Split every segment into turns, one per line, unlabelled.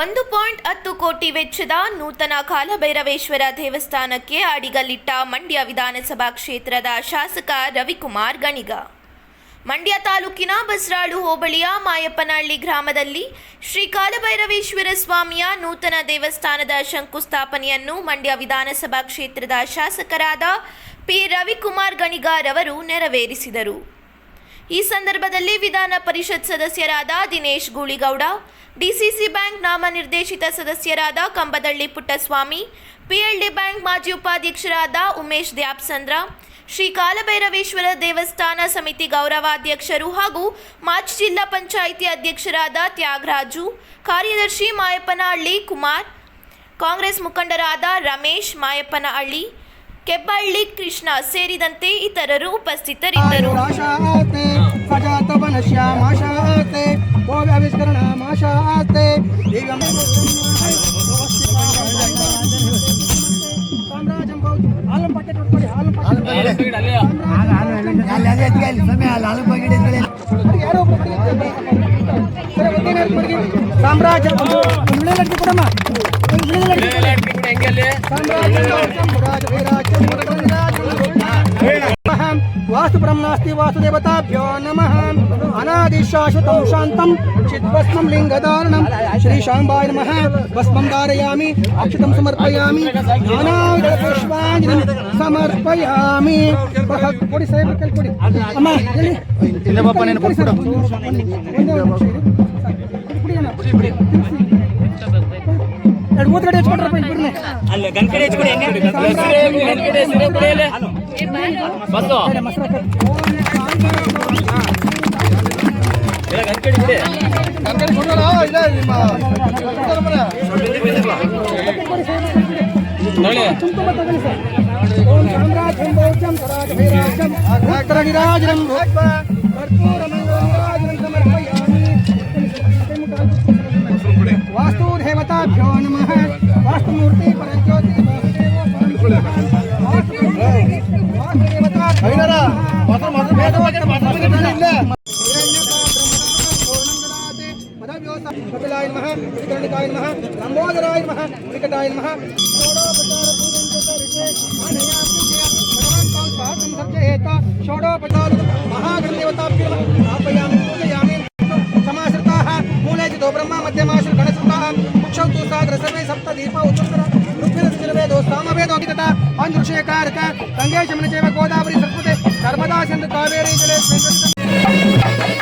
ಒಂದು ಪಾಯಿಂಟ್ ಹತ್ತು ಕೋಟಿ ವೆಚ್ಚದ ನೂತನ ಕಾಲಭೈರವೇಶ್ವರ ದೇವಸ್ಥಾನಕ್ಕೆ ಅಡಿಗಲ್ಲಿಟ್ಟ ಮಂಡ್ಯ ವಿಧಾನಸಭಾ ಕ್ಷೇತ್ರದ ಶಾಸಕ ರವಿಕುಮಾರ್ ಗಣಿಗ. ಮಂಡ್ಯ ತಾಲೂಕಿನ ಬಸರಾಳು ಹೋಬಳಿಯ ಮಾಯಪ್ಪನಹಳ್ಳಿ ಗ್ರಾಮದಲ್ಲಿ ಶ್ರೀ ಕಾಲಭೈರವೇಶ್ವರ ಸ್ವಾಮಿಯ ನೂತನ ದೇವಸ್ಥಾನದ ಶಂಕುಸ್ಥಾಪನೆಯನ್ನು ಮಂಡ್ಯ ವಿಧಾನಸಭಾ ಕ್ಷೇತ್ರದ ಶಾಸಕರಾದ ಪಿ ರವಿಕುಮಾರ್ ಗಣಿಗಾರವರು ನೆರವೇರಿಸಿದರು. ಈ ಸಂದರ್ಭದಲ್ಲಿ ವಿಧಾನ ಪರಿಷತ್ ಸದಸ್ಯರಾದ ದಿನೇಶ್ ಗೂಳಿಗೌಡ ಡಿಸಿಸಿ ಬ್ಯಾಂಕ್ ನಾಮನಿರ್ದೇಶಿತ ಸದಸ್ಯರಾದ ಕಂಬದಳ್ಳಿ ಪುಟ್ಟಸ್ವಾಮಿ, ಪಿಎಲ್ಡಿ ಬ್ಯಾಂಕ್ ಮಾಜಿ ಉಪಾಧ್ಯಕ್ಷರಾದ ಉಮೇಶ್ ದ್ಯಾಪ್ಸಂದ್ರ, ಶ್ರೀ ಕಾಲಭೈರವೇಶ್ವರ ದೇವಸ್ಥಾನ ಸಮಿತಿ ಗೌರವಾಧ್ಯಕ್ಷರು ಹಾಗೂ ಮಾಜಿ ಜಿಲ್ಲಾ ಪಂಚಾಯಿತಿ ಅಧ್ಯಕ್ಷರಾದ ತ್ಯಾಗರಾಜು, ಕಾರ್ಯದರ್ಶಿ ಮಾಯಪ್ಪನಹಳ್ಳಿ ಕುಮಾರ್, ಕಾಂಗ್ರೆಸ್ ಮುಖಂಡರಾದ ರಮೇಶ್ ಮಾಯಪ್ಪನಹಳ್ಳಿ, ಕೆಬ್ಬಳ್ಳಿ ಕೃಷ್ಣ ಸೇರಿದಂತೆ ಇತರರು ಉಪಸ್ಥಿತರಿದ್ದರು.
ವಿಳೆ ಲಡ್ಡು ಕೊಡಮ್ಮ ಒಂದು ವಿಳೆ ಲಡ್ಡು ಕೊಡಿ. ಸಾಮ್ರಾಜ್ಯಂ ರಾಜ ವೈರಾಜ್ಯಂ नमः वास्तु ब्रह्मास्ति वासुदेवताभ्यो नमः अनादिशाश्वतं शान्तं चिद्भस्मं लिङ्गधारणं श्रीशाम्बाय नमः भस्मं धारयामि अक्षतं समर्पयामि नानाविधपुष्पाञ्जलिं समर्पयामि ಬಹ- ಕೊಡಿ ಸಾಹೇಬ್ ಕೈಲಿ ಕೊಡಿ ಅಮ್ಮ ಎಲ್ಲಿ ಕೊಡಿ ಸರ್. ಒಂದೇ ಒಂದು ನಿಮಿಷ ಇರಿ. ಸರ್, ಕೊಡಿ ಅಣ್ಣ. ಎರಡು ಮೂವತ್ತು ಗಂಟೆ ಹಚ್ಕೊಂಡ್ರಪ್ಪ ಇಬ್ಬರನ್ನೇ
ಅಲ್ಲ ಗನ್ ಕಡೆ ಹಚ್ಕೊಡಿ ಹೆಂಗೆ ಗನ್ ಕಡೆ ಹೆಸರು ಕೊಡಿ ಅಲ್ಲಿ. ಬಸ್ಸು ಇಲ್ಲ, ಗನ್ ಕಡೆ ಕೊಡಿ. ನೋಡಿ
ತುಂಬ ತಗೊಳ್ಳಿ ಸರ್ विकटनिकाय नमः लंबोदराय नमः विकटाय नमः षोडोपचार पूजन चतुर्थे अनया पूजया भगवान का संसर्ग हेता षोडोपचार महाग्रंथदेवता के स्थापयामि पूजयामि समाश्रिताः मूले जितो ब्रह्मा मध्यमाश्र गणसुताः मुक्षन्तु साग्र सर्वे सप्त दीप उच्चतर रुक्मिण सिजलवे दोस्ताम वेदो विकता अंधुषे कारक गंगे जमुने चैव गोदावरी सरस्वती नर्मदा सिंधु कावेरी जले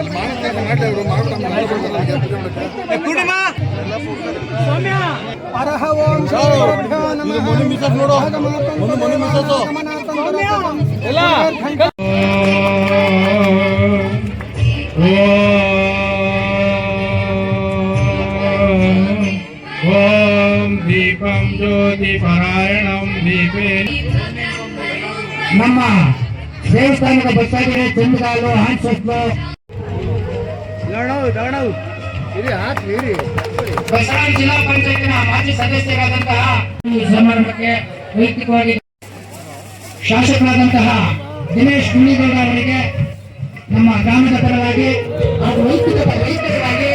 ಅಲ್ಲಿ ನೀರತ್ತೆ ಬಸ್ಕೊಳಪ್ಪ ಅಲ್ಲಿ ಸುತ್ತ ನೋಡ್ಬೇಡ ಅಲ್ಲಿ ಮಾನಸ ಮಾಡ್ಲಿ ಅವರು ಮಾಡ್ಬಿಟ್ಟು ಇರಿ ಪೂಜೆ
ಇರಿ. ಬಸವರಾಜ ಜಿಲ್ಲಾ ಪಂಚಾಯತಿನ ಮಾಜಿ ಸದಸ್ಯರಾದಂತಹ ಸಮಾರಂಭಕ್ಕೆ ವೈಯಕ್ತಿಕವಾಗಿ ಶಾಸಕರಾದಂತಹ ದಿನೇಶ್ ಗುಣಿಗೌಡ ಅವರಿಗೆ ನಮ್ಮ ಗ್ರಾಮದ ಪರವಾಗಿ ಹಾಗೂ ವೈಯಕ್ತಿಕ ವೈಯಕ್ತಿಕವಾಗಿ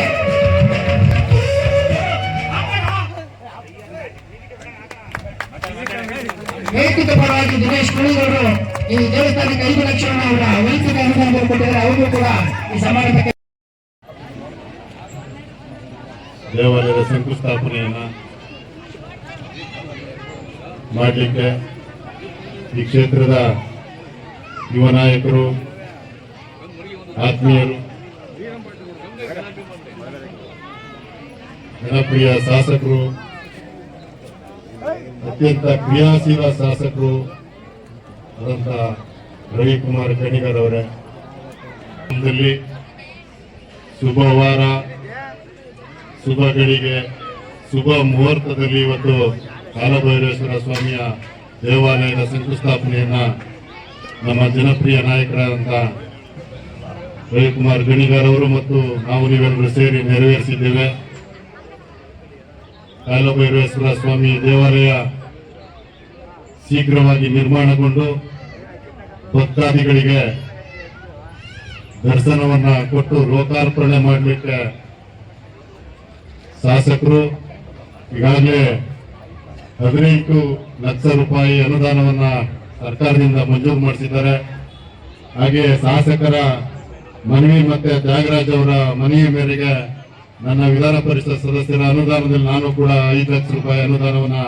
ವೈಯಕ್ತಿಕ ಪರವಾಗಿ ದಿನೇಶ್ ಗುಂಡಿಗೌಡರು ಈ ದೇವಸ್ಥಾನಕ್ಕೆ ಐದು ಲಕ್ಷವನ್ನು ಅವರ ವೈಯಕ್ತಿಕ ಅನುದಾನ ಕೊಟ್ಟಿದ್ದಾರೆ. ಅವರು ಕೂಡ ಈ ಸಮಾರಂಭಕ್ಕೆ
ದೇವಾಲಯದ ಶಂಕುಸ್ಥಾಪನೆಯನ್ನು ಮಾಡಲಿಕ್ಕೆ ಈ ಕ್ಷೇತ್ರದ ಯುವ ನಾಯಕರು, ಆತ್ಮೀಯರು, ಜನಪ್ರಿಯ ಶಾಸಕರು, ಅತ್ಯಂತ ಕ್ರಿಯಾಶೀಲ ಶಾಸಕರು ಆದಂತ ರವಿಕುಮಾರ್ ಕಣಿಗರವರೇ. ನಮ್ಮಲ್ಲಿ ಶುಭ ಗಳಿಗೆ ಶುಭ ಮುಹೂರ್ತದಲ್ಲಿ ಇವತ್ತು ಕಾಲಭೈರೇಶ್ವರ ಸ್ವಾಮಿಯ ದೇವಾಲಯದ ಶಂಕುಸ್ಥಾಪನೆಯನ್ನ ನಮ್ಮ ಜನಪ್ರಿಯ ನಾಯಕರಾದಂತ ರವಿಕುಮಾರ್ ಗಣಿಗಾರ್ ಅವರು ಮತ್ತು ನಾವು ನೀವೆಲ್ಲರೂ ಸೇರಿ ನೆರವೇರಿಸಿದ್ದೇವೆ. ಕಾಲಭೈರೇಶ್ವರ ಸ್ವಾಮಿ ದೇವಾಲಯ ಶೀಘ್ರವಾಗಿ ನಿರ್ಮಾಣಗೊಂಡು ಭಕ್ತಾದಿಗಳಿಗೆ ದರ್ಶನವನ್ನ ಕೊಟ್ಟು ಲೋಕಾರ್ಪಣೆ ಮಾಡಲಿಕ್ಕೆ ಶಾಸಕರು, ಈಗಾಗಲೇ ಹದಿನೆಂಟು ಲಕ್ಷ ರೂಪಾಯಿ ಅನುದಾನವನ್ನ ಸರ್ಕಾರದಿಂದ ಮಂಜೂರು ಮಾಡಿಸಿದ್ದಾರೆ. ಹಾಗೆ ಶಾಸಕರ ಮನವಿ ಮತ್ತೆ ತ್ಯಾಗರಾಜ್ ಅವರ ಮನವಿ ಮೇರೆಗೆ ನನ್ನ ವಿಧಾನ ಪರಿಷತ್ ಸದಸ್ಯರ ಅನುದಾನದಲ್ಲಿ ನಾನು ಕೂಡ ಐದು ಲಕ್ಷ ರೂಪಾಯಿ ಅನುದಾನವನ್ನ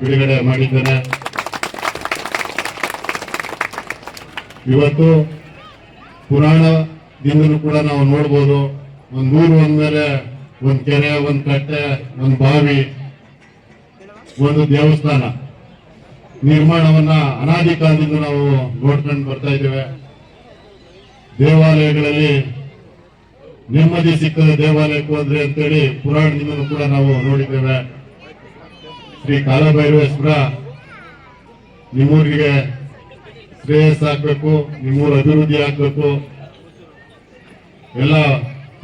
ಬಿಡುಗಡೆ ಮಾಡಿದ್ದೇನೆ. ಇವತ್ತು ಪುರಾಣದಿಂದಲೂ ಕೂಡ ನಾವು ನೋಡ್ಬೋದು. ಒಂದು ನೂರು ಒಂದ್ಮೇಲೆ ಒಂದ್ ಕೆರೆ, ಒಂದ್ ಕಟ್ಟೆ, ಒಂದ್ ಬಾವಿ, ಒಂದು ದೇವಸ್ಥಾನ. ನಿರ್ಮಾಣವನ್ನ ಅನಾದಿ ಕಾಲದಿಂದ ನಾವು ನೋಡ್ಕೊಂಡು ಬರ್ತಾ ಇದ್ದೇವೆ. ದೇವಾಲಯಗಳಲ್ಲಿ ನೆಮ್ಮದಿ ಸಿಕ್ಕದ ದೇವಾಲಯಕ್ಕೆ ಹೋದ್ರೆ ಅಂತೇಳಿ ಪುರಾಣದಿಂದಲೂ ಕೂಡ ನಾವು ನೋಡಿದ್ದೇವೆ. ಶ್ರೀ ಕಾಲಭೈರವೇಶ್ವರ ನಿಮ್ಮೂರಿಗೆ ಶ್ರೇಯಸ್ ಆಗ್ಬೇಕು, ನಿಮ್ಮೂರು ಅಭಿವೃದ್ಧಿ ಆಗ್ಬೇಕು. ಎಲ್ಲ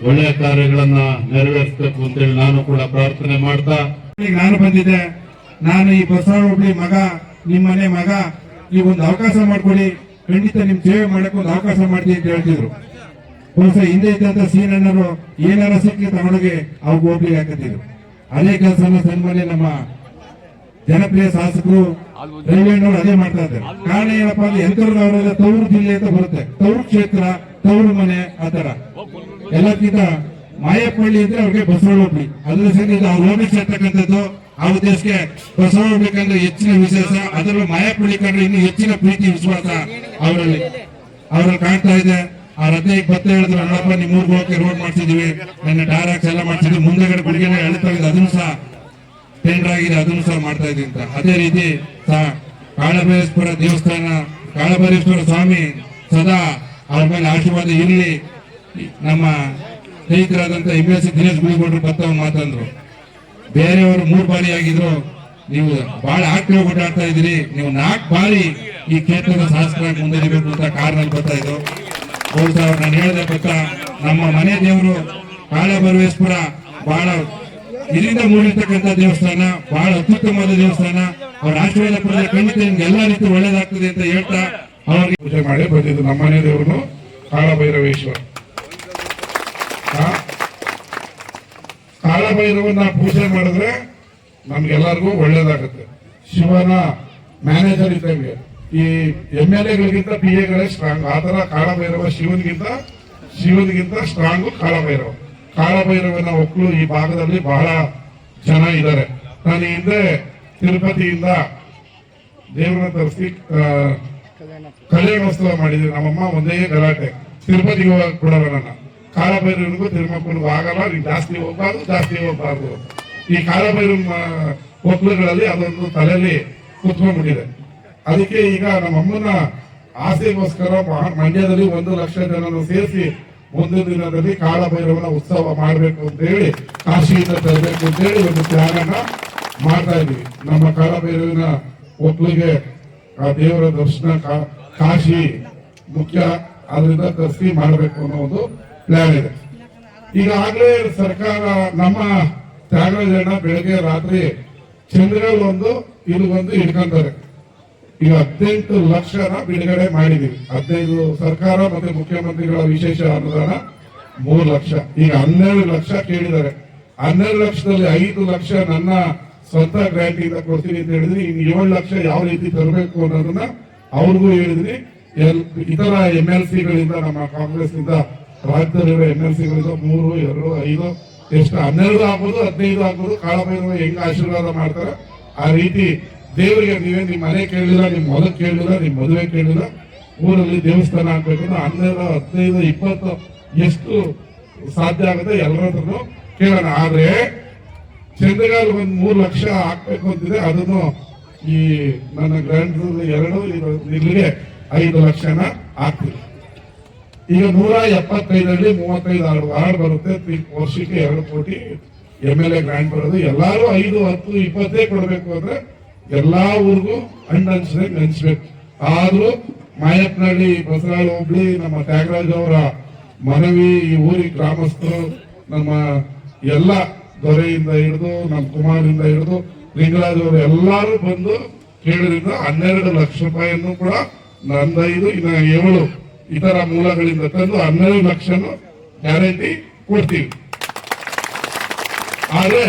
ಒಳ್ಳೆಯ ಕಾರ್ಯಗಳನ್ನ ನೆರವೇರಿಸಬೇಕು ಅಂತೇಳಿ ನಾನು ಕೂಡ ಪ್ರಾರ್ಥನೆ ಮಾಡ್ತಾ
ನಾನು ಬಂದಿದ್ದೆ. ನಾನು ಈ ಬಸವ ಹುಬ್ಳಿ ಮಗ ನಿಮ್ಮನೆ ಮಗ, ಈ ಒಂದು ಅವಕಾಶ ಮಾಡ್ಕೊಡಿ ಖಂಡಿತ ನಿಮ್ ಸೇವೆ ಮಾಡಕ್ ಒಂದು ಅವಕಾಶ ಮಾಡ್ತೀನಿ ಅಂತ ಹೇಳ್ತಿದ್ರು. ಬಹುಶಃ ಹಿಂದೆ ಇದ್ದಂತ ಸೀನಣ್ಣರು ಏನಾರ ಸಿಕ್ಕಿ ತಗೊಂಡೋಗಿ ಅವ್ರಿಗೆ ಹೋಗ್ಲಿ ಹಾಕತ್ತಿದ್ರು ಅದೇ ಕೆಲಸ ಸನ್ಮಾನ್ಯ ನಮ್ಮ ಜನಪ್ರಿಯ ಶಾಸಕರು ರವಿಯಣ್ಣವರು ಅದೇ ಮಾಡ್ತಾ ಇದ್ದಾರೆ. ಕಾರಣ ಏನಪ್ಪಾ ಅಂದ್ರೆ ಯಂತ್ರದವರೆಲ್ಲ ತವರು ಜಿಲ್ಲೆ ಅಂತ ಬರುತ್ತೆ. ತವರು ಕ್ಷೇತ್ರ, ತವರು ಮನೆ ಆತರ ಎಲ್ಲಕ್ಕಿಂತ ಮಾಯಪ್ಪಳ್ಳಿ ಅಂದ್ರೆ ಅವ್ರಿಗೆ ಬಸವಣ್ಣ ಹೋಗ್ಲಿ ಅದ್ರ ಸರಿ ನಾವು ಹೋಗ್ಲಿಕ್ಕೆ ಆ ಉದ್ದೇಶಕ್ಕೆ ಹೋಗ್ಬೇಕಂದ್ರೆ ಹೆಚ್ಚಿನ ವಿಶೇಷ ಅದರಲ್ಲೂ ಮಾಯಪ್ಪಳ್ಳಿ ಕಂಡ್ರೆ ಇನ್ನು ಹೆಚ್ಚಿನ ಪ್ರೀತಿ ವಿಶ್ವಾಸ ಅವರಲ್ಲಿ. ಅವರು ಕಾಣ್ತಾ ಇದೆ. ಆ ಹದಿನೈದು ಪತ್ತೆ ಹೇಳಿದ್ರು, ಅಣ್ಣಪ್ಪ ನಿಮ್ಮ ಊರಿಗೆ ಹೋಗಕ್ಕೆ ರೋಡ್ ಮಾಡ್ತಿದೀವಿ ನನ್ನ ಡಾರಾಕ್ಸ್ ಎಲ್ಲ ಮಾಡ್ತಿದ್ವಿ ಮುಂದೆಗಡೆ ಗುಡಿಗೆನೆ ಎಳಿತಾ ಇದೆ ಅದನ್ನು ಸಹ ಟೆಂಡರ್ ಆಗಿದೆ. ಅದನ್ನು ಸಹ ಮಾಡ್ತಾ ಇದ್ದೀವಿ ಅಂತ. ಅದೇ ರೀತಿ ಸಹ ಕಾಳಭೈರೇಶ್ವರ ದೇವಸ್ಥಾನ ಕಾಳಭೈರೇಶ್ವರ ಸ್ವಾಮಿ ಸದಾ ಅವ್ರ ಮೇಲೆ ಆಶೀರ್ವಾದ ಇರಲಿ. ನಮ್ಮ ಸ್ನೇಹಿತರಾದಂತಹ ಎಂ ಎಸ್ ದಿನೇಶ್ ಗುಳಿಗೌಡರು ಬತ್ತ ಒಂದು ಮಾತಂದ್ರು. ಬೇರೆಯವರು ಮೂರು ಬಾರಿ ಆಗಿದ್ರು, ನೀವು ಬಹಳ ಆಕ್ಟಿವ್ ಓಡಾಡ್ತಾ ಇದ್ದೀರಿ, ನೀವು ನಾಲ್ಕು ಬಾರಿ ಈ ಕ್ಷೇತ್ರದ ಶಾಸಕರಾಗಿ ಮುಂದುವರಿಬೇಕು ಅಂತ ಕಾರಣ ಬರ್ತಾ ಇದ್ದು ಬಹುಶಃ ನಾನು ಹೇಳಿದೆ ಗೊತ್ತಾ, ನಮ್ಮ ಮನೆ ದೇವರು ಕಾಳಭೈರವೇಶ್ವರ ಬಹಳ ಇಲ್ಲಿಂದ ಮೂಡಿರ್ತಕ್ಕಂಥ ದೇವಸ್ಥಾನ ಬಹಳ ಅತ್ಯುತ್ತಮವಾದ ದೇವಸ್ಥಾನ. ಅವ್ರ ಆಶೀರ್ವಾದ ಪಡೆದ ಖಂಡಿತ ನಿಮ್ಗೆ ಎಲ್ಲ ರೀತಿ ಒಳ್ಳೇದಾಗ್ತದೆ ಅಂತ ಹೇಳ್ತಾ ಅವ್ರಿಗೆ
ಪೂಜೆ ಮಾಡಿ ಬಂದಿದ್ದು ನಮ್ಮನೆ ದೇವರು ಕಾಳಭೈರವೇಶ್ವರ. ಕಾಳಭೈರವನ್ನ ಪೂಜೆ ಮಾಡಿದ್ರೆ ನಮ್ಗೆಲ್ಲರಿಗೂ ಒಳ್ಳೇದಾಗುತ್ತೆ. ಶಿವನ ಮ್ಯಾನೇಜರ್ ಇದ್ದಂಗೆ, ಈ ಎಂ ಎಲ್ ಎಗಳಿಗಿಂತ ಪಿ ಎಗಳೇ ಸ್ಟ್ರಾಂಗ್ ಆತರ ಕಾಳಭೈರವ ಶಿವನಿಗಿಂತ ಶಿವನಿಗಿಂತ ಸ್ಟ್ರಾಂಗ್ ಕಾಳಭೈರವ. ಕಾಳಭೈರವನ ಒಕ್ಕಲು ಈ ಭಾಗದಲ್ಲಿ ಬಹಳ ಜನ ಇದ್ದಾರೆ ನಾನು ಹಿಂದೆ ತಿರುಪತಿಯಿಂದ ದೇವರ ತರಿಸಿ ಕಲ್ಯಾಣೋತ್ಸವ ಮಾಡಿದ್ವಿ ನಮ್ಮಮ್ಮ ಒಂದೇ ಗಲಾಟೆ. ತಿರುಪತಿಗೆ ಹೋಗಕ್ ಕೊಡಲ್ಲ ಕಾಲಭೈರವನಿಗೂ ತಿರುಮಕ್ಕನಿಗೂ ಆಗಲ್ಲ, ನೀವು ಜಾಸ್ತಿ ಹೋಗ್ಬಾರ್ದು ಜಾಸ್ತಿ ಹೋಗ್ಬಾರ್ದು. ಈ ಕಾಲಭೈರವ ಒಕ್ಕಲುಗಳಲ್ಲಿ ಅದೊಂದು ತಲೆಯಲ್ಲಿ ಕುತ್ಕೊಂಡ್ಬಿಟ್ಟಿದೆ. ಅದಕ್ಕೆ ಈಗ ನಮ್ಮಮ್ಮನ ಆಸೆಗೋಸ್ಕರ ಮಂಡ್ಯದಲ್ಲಿ ಒಂದು ಲಕ್ಷ ಜನರನ್ನು ಸೇರಿಸಿ ಒಂದು ದಿನದಲ್ಲಿ ಕಾಲಭೈರವನ ಉತ್ಸವ ಮಾಡಬೇಕು ಅಂತ ಹೇಳಿ, ಕಾಶಿಯಿಂದ ತರಬೇಕು ಅಂತ ಹೇಳಿ ಒಂದು ಪ್ಲಾನ್ ಮಾಡ್ತಾ ಇದ್ವಿ ನಮ್ಮ ಕಾಲಭೈರವಿನ ಒಕ್ಕಲಿಗೆ ಆ ದೇವರ ದರ್ಶನ ಕಾಶಿ ಮುಖ್ಯ, ಅದರಿಂದ ತರಿಸಿ ಮಾಡಬೇಕು ಅನ್ನೋ ಒಂದು ಪ್ಲಾನ್ ಇದೆ ಈಗಾಗಲೇ ಸರ್ಕಾರ ನಮ್ಮ ತ್ಯಾಗರಾಜಣ್ಣ ಬೆಳಗ್ಗೆ ರಾತ್ರಿ ಚಂದ್ರಲ್ ಒಂದು ಒಂದು ಇಟ್ಕೊಂತಾರೆ ಈಗ ಹದಿನೆಂಟು ಲಕ್ಷನ ಬಿಡುಗಡೆ ಮಾಡಿದೀವಿ. ಹದಿನೈದು ಸರ್ಕಾರ ಮತ್ತೆ ಮುಖ್ಯಮಂತ್ರಿಗಳ ವಿಶೇಷ ಅನುದಾನ ಮೂರು ಲಕ್ಷ. ಈಗ ಹನ್ನೆರಡು ಲಕ್ಷ ಕೇಳಿದ್ದಾರೆ. ಹನ್ನೆರಡು ಲಕ್ಷದಲ್ಲಿ ಐದು ಲಕ್ಷ ನನ್ನ ಸ್ವಂತ ಗ್ರಾಂಟ್ ಇಂದ ಕೊಡ್ತೀನಿ ಅಂತ ಹೇಳಿದ್ರಿ ಇನ್ನು ಏಳು ಲಕ್ಷ ಯಾವ ರೀತಿ ತರಬೇಕು ಅನ್ನೋದನ್ನ ಅವ್ರಿಗೂ ಹೇಳಿದ್ರಿ ಇತರ ಎಂ ಎಲ್ ಸಿಗಳಿಂದ ನಮ್ಮ ಕಾಂಗ್ರೆಸ್ ಇಂದ ರಾಜ್ಯದಲ್ಲಿರೋ ಎಂ ಎಲ್ ಸಿಗಳಿಂದ ಮೂರು, ಎರಡು, ಐದು, ಎಷ್ಟು ಹನ್ನೆರಡು ಹಾಕೋದು ಹದಿನೈದು ಹಾಕೋದು ಕಾಳಭೈರವ ಹೆಂಗ್ ಆಶೀರ್ವಾದ ಮಾಡ್ತಾರೆ? ಆ ರೀತಿ ದೇವರಿಗೆ ನೀವೇ ನಿಮ್ಮ ಮನೆ ಕೇಳಿಲ್ಲ ನಿಮ್ಮ ಹೊಲ ಕೇಳಿಲ್ಲ ನಿಮ್ಮ ಮದುವೆ ಕೇಳಿಲ್ಲ, ಊರಲ್ಲಿ ದೇವಸ್ಥಾನ ಆಗ್ಬೇಕಂದ್ರೆ ಹನ್ನೆರಡು, ಹದಿನೈದು, ಇಪ್ಪತ್ತು ಎಷ್ಟು ಸಾಧ್ಯ ಆಗುತ್ತೆ ಎಲ್ಲರ ಕೇಳೋಣ. ಆದ್ರೆ ಚಂದ್ರಗಾಲ್ ಒಂದು ಮೂರು ಲಕ್ಷ ಹಾಕ್ಬೇಕು ಅಂತಿದೆ ಅದನ್ನು ಈ ನನ್ನ ಗ್ರ್ಯಾಂಡ್ ಎರಡು, ಇಲ್ಲಿಗೆ ಐದು ಲಕ್ಷನ ಹಾಕ್ತೀನಿ ಈಗ ನೂರ ಎಪ್ಪತ್ತೈದರಲ್ಲಿ ಮೂವತ್ತೈದು ವಾರ್ಡ್ ಬರುತ್ತೆ. ವರ್ಷಕ್ಕೆ ಎರಡು ಕೋಟಿ ಎಂ ಎಲ್ ಎ ಗ್ರಾಂಟ್ ಬರೋದು. ಎಲ್ಲರೂ ಐದು, ಹತ್ತು, ಇಪ್ಪತ್ತೇ ಕೊಡಬೇಕು ಅಂದ್ರೆ ಎಲ್ಲಾ ಊರಿಗೂ ಹಣ್ಣು ಹಂಚ್ಬೇಕು ನೆನೆಸ್ಬೇಕು ಆದ್ರೂ ಮಾಯಪ್ಪನಹಳ್ಳಿ ಬಸರಾಳ ಹೋಬ್ಳಿ, ನಮ್ಮ ತ್ಯಾಗರಾಜ್ ಅವರ ಮನವಿ, ಈ ಊರಿಗೆ ಗ್ರಾಮಸ್ಥರು ನಮ್ಮ ಎಲ್ಲ ದೊರೆಯಿಂದ ಹಿಡಿದು, ನಮ್ಮ ಕುಮಾರಿಂದ ಹಿಡಿದು, ಲಿಂಗರಾಜ್ ಅವರು ಎಲ್ಲರೂ ಬಂದು ಕೇಳಿದ್ರಿಂದ ಹನ್ನೆರಡು ಲಕ್ಷ ರೂಪಾಯಿಯನ್ನು ಕೂಡ ನಂದೈದು, ಇನ್ನು ಏಳು ಇತರ ಮೂಲಗಳಿಂದ ತಂದು ಹನ್ನೆರಡು ಲಕ್ಷ ಗ್ಯಾರಂಟಿ ಕೊಡ್ತೀವಿ. ಆದ್ರೆ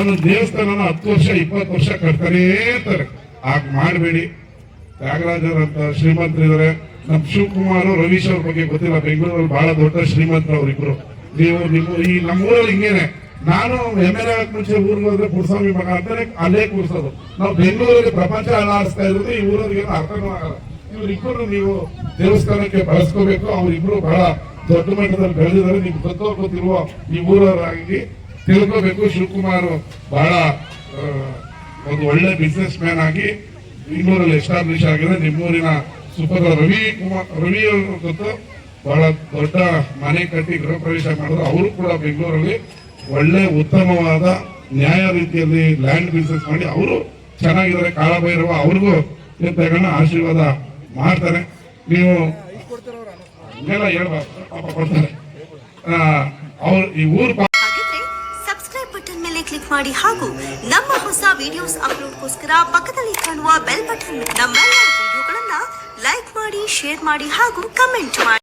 ಒಂದು ದೇವಸ್ಥಾನನ ಹತ್ತು ವರ್ಷ, ಇಪ್ಪತ್ತು ವರ್ಷ ಕಟ್ತಾನೇ ಇರ್ತಾರೆ. ಹಾಗ ಮಾಡಬೇಡಿ. ತ್ಯಾಗರಾಜರಂತ ಶ್ರೀಮಂತರಿದ್ದಾರೆ. ನಮ್ ಶಿವಕುಮಾರ್ ರವೀಶ್ ಅವ್ರ ಬಗ್ಗೆ ಗೊತ್ತಿಲ್ಲ. ಬೆಂಗಳೂರಲ್ಲಿ ಬಹಳ ದೊಡ್ಡ ಶ್ರೀಮಂತರು ಅವರಿಬ್ರು ನೀವು ನಿಮ್ಮ ಈ ನಮ್ಮೂರಲ್ಲಿ ಹಿಂಗೇನೆ. ನಾನು ಎಂ ಎಲ್ ಎ ಮುಂಚೆ ಊರಿಗೆ ಹೋದ್ರೆ ಪುರಸ್ವಾಮಿ ಮಗ ಅಂತಾನೆ ಅಲ್ಲೇ ಕೂರ್ಸೋದು ನಾವು ಬೆಂಗಳೂರಲ್ಲಿ ಪ್ರಪಂಚ ಅಳಾಡಿಸ್ತಾ ಇರೋದು ಈ ಊರವ್ರಿಗೆ ಅರ್ಥನೂ ಆಗಲ್ಲ. ಇವ್ರಿಬ್ಬರು ನೀವು ದೇವಸ್ಥಾನಕ್ಕೆ ಬಳಸ್ಕೋಬೇಕು. ಅವ್ರಿಬ್ರು ಬಹಳ ದೊಡ್ಡ ಮಟ್ಟದಲ್ಲಿ ಬೆಳೆದಿದ್ದಾರೆ. ನಿಮ್ಗೆ ಗೊತ್ತಿರುವ ಈ ಊರವರಾಗಿ ತಿಳ್ಕೋಬೇಕು. ಶಿವಕುಮಾರ್ ಬಹಳ ಒಂದು ಒಳ್ಳೆ ಬಿಸ್ನೆಸ್ ಮ್ಯಾನ್ ಆಗಿ ಬೆಂಗಳೂರಲ್ಲಿ ಎಸ್ಟಾಬ್ಲಿಷ್ ಆಗಿದೆ ನಿಮ್ಮೂರಿನ ಸೂಪರ್ ರವಿ ಕುಮಾರ್, ರವಿ ಅವರು ಗೊತ್ತು ಬಹಳ ದೊಡ್ಡ ಮನೆ ಕಟ್ಟಿ ಗೃಹ ಪ್ರವೇಶ ಮಾಡಿದ್ರು. ಅವರು ಕೂಡ ಬೆಂಗಳೂರಲ್ಲಿ ಒಳ್ಳೆ ಉತ್ತಮವಾದ ನ್ಯಾಯ ರೀತಿಯಲ್ಲಿ ಲ್ಯಾಂಡ್ ಬಿಸ್ನೆಸ್ ಮಾಡಿ, ಅವರು ಚೆನ್ನಾಗಿದ್ದಾರೆ. ಕಾಳಭೈರವ ಅವ್ರಿಗೂ ತಗೊಂಡ ಆಶೀರ್ವಾದ ಮಾಡ್ತಾರೆ. ನೀವು ಅವ್ರು ಈ
ಸಬ್ಸ್ಕ್ರೈಬ್ ಬಟನ್ ಮೇಲೆ ಕ್ಲಿಕ್ ಮಾಡಿ ಹಾಗೂ ನಮ್ಮ ಹೊಸ ವಿಡಿಯೋಸ್ ಅಪ್ಲೋಡ್ಗೋಸ್ಕರ ಪಕ್ಕದಲ್ಲಿ ಕಾಣುವ ಬೆಲ್ ಬಟನ್ ನಮ್ಮೆಲ್ಲ ವಿಡಿಯೋಗಳನ್ನ ಲೈಕ್ ಮಾಡಿ ಶೇರ್ ಮಾಡಿ ಹಾಗೂ ಕಮೆಂಟ್ ಮಾಡಿ.